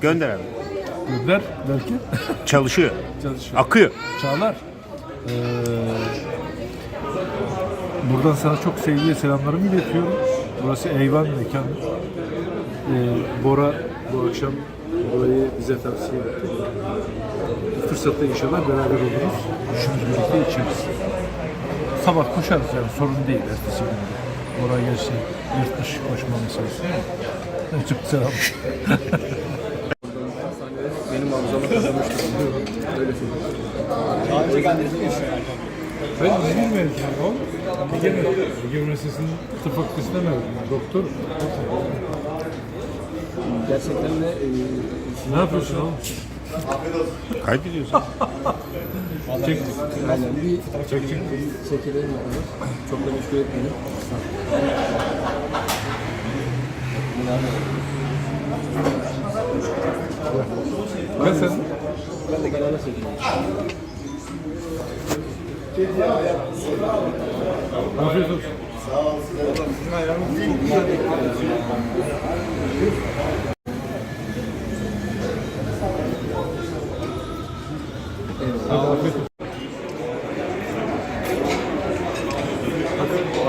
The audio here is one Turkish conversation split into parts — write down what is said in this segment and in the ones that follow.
Gönder abi. Gönder belki. Çalışıyor. Çalışıyor. Akıyor. Çağlar. Ee, buradan sana çok sevgi ve selamlarımı iletiyorum. Burası Eyvan mekan. Ee, Bora bu akşam burayı bize tavsiye etti. Bu fırsatta inşallah beraber oluruz. Üçümüz birlikte içeriz. Sabah koşarız yani sorun değil ertesi günde. Bora gerçi yurt dışı koşma meselesi çok selam. Kazanmıştım. Öyle. Daha önce geldiğiniz Ben İzmir mezunuyum oğlum. Ege, Ege Üniversitesi'nin tıp fakültesinde mezunum. Doktor. Gerçekten de e, Ne yapıyorsun oğlum? Kaydediyorsun. Çek. aynen bir çekilelim bakalım. Çok da meşgul etmeyelim. Ben sen. Ben de genelde çekeyim. Afiyet olsun. Hadi afiyet olsun.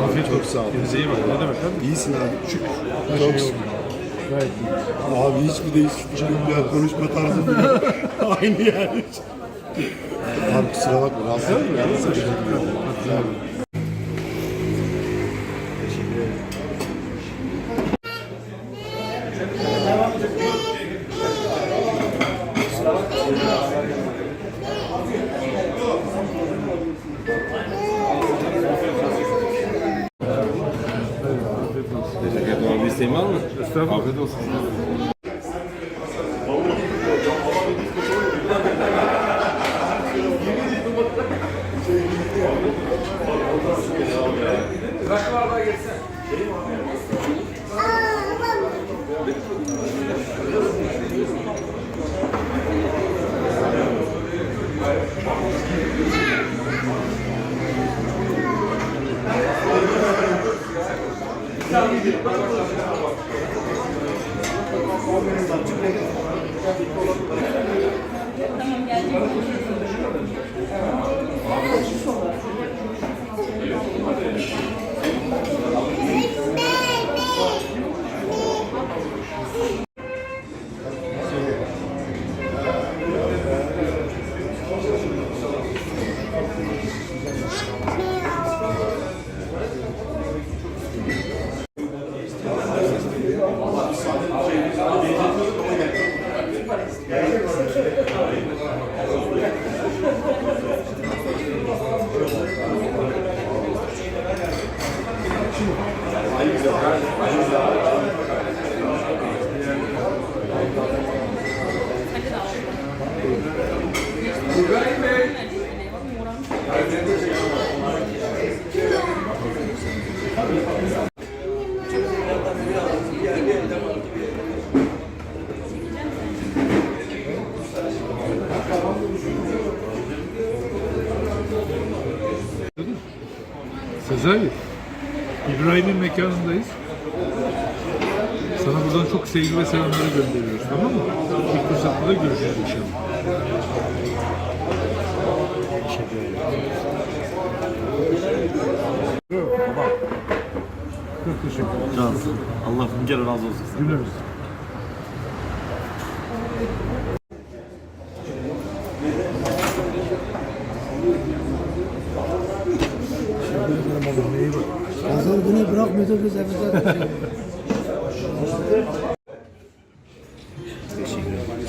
Afiyet olsun. Sağ ol. Kendinize iyi bakın. Ne demek abi? İyisin abi. Şükür. Çok yolunda. Gayet iyi. Abi hiçbir değişiklik yok ya. Konuşma tarzı bile aynı yani. Abi kusura bakma. Rahatsız mı? Rahatsız Güzel. Teşekkür ederim. Mı? Estağfurullah. Afiyet olsun. Tamam gelecek. Sezai, İbrahim'in mekanındayız. Sana buradan çok sevgi ve selamları gönderiyoruz, tamam mı? İlk fırsatta da görüşürüz inşallah. Çok teşekkür ederim. Cansın. Allah bin kere razı olsun. Cümlemiz. Hazır bunu bırakmıyordu biz evimize. Teşekkür ederim.